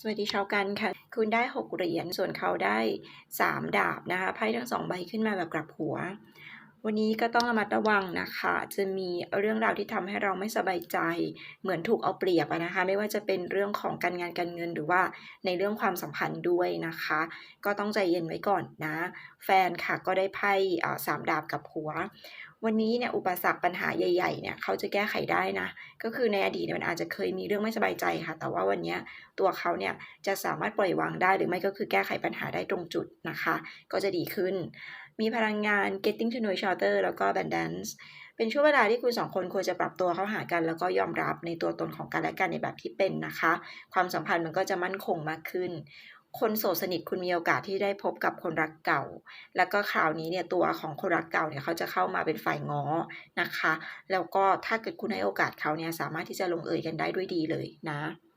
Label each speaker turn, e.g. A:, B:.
A: สวัสดีชาวกันค่ะ คุณได้ 6 เหรียญ ส่วนเขาได้ 3 ดาบนะคะ ไพ่ทั้งสองใบขึ้นมาแบบกลับหัว วันนี้ก็ต้องระมัดระวังนะคะ จะมีเรื่องราวที่ทำให้เราไม่สบายใจ เหมือนถูกเอาเปรียบนะคะ ไม่ว่าจะเป็นเรื่องของการงานการเงินหรือว่าในเรื่องความสัมพันธ์ด้วยนะคะ ก็ต้องใจเย็นไว้ก่อนนะ แฟนค่ะก็ได้ไพ่สามดาบกับหัววันนี้เนี่ยอุปสรรคปัญหาใหญ่ๆเนี่ยเขาจะแก้ไขได้นะ ก็คือในอดีตเนี่ยมันอาจจะเคยมีเรื่องไม่สบายใจค่ะ แต่ว่าวันนี้ตัวเขาเนี่ยจะสามารถปล่อยวางได้หรือไม่ก็คือแก้ไขปัญหาได้ตรงจุดนะคะ ก็จะดีขึ้น มีพลังงาน getting to know each other แล้วก็ abundance เป็นช่วงเวลาที่คุณสองคนควรจะปรับตัวเข้าหากัน แล้วก็ยอมรับในตัวตนของกันและกันในแบบที่เป็นนะคะ ความสัมพันธ์มันก็จะมั่นคงมากขึ้น คนโสดสนิทคุณมีโอกาสที่ได้พบกับคนรักเก่า แล้วก็คราวนี้เนี่ยตัวของคนรักเก่าเนี่ยเขาจะเข้ามาเป็นฝ่ายง้อนะคะ แล้วก็ถ้าเกิดคุณให้โอกาสเขาเนี่ยสามารถที่จะลงเอยกันได้ด้วยดีเลยนะ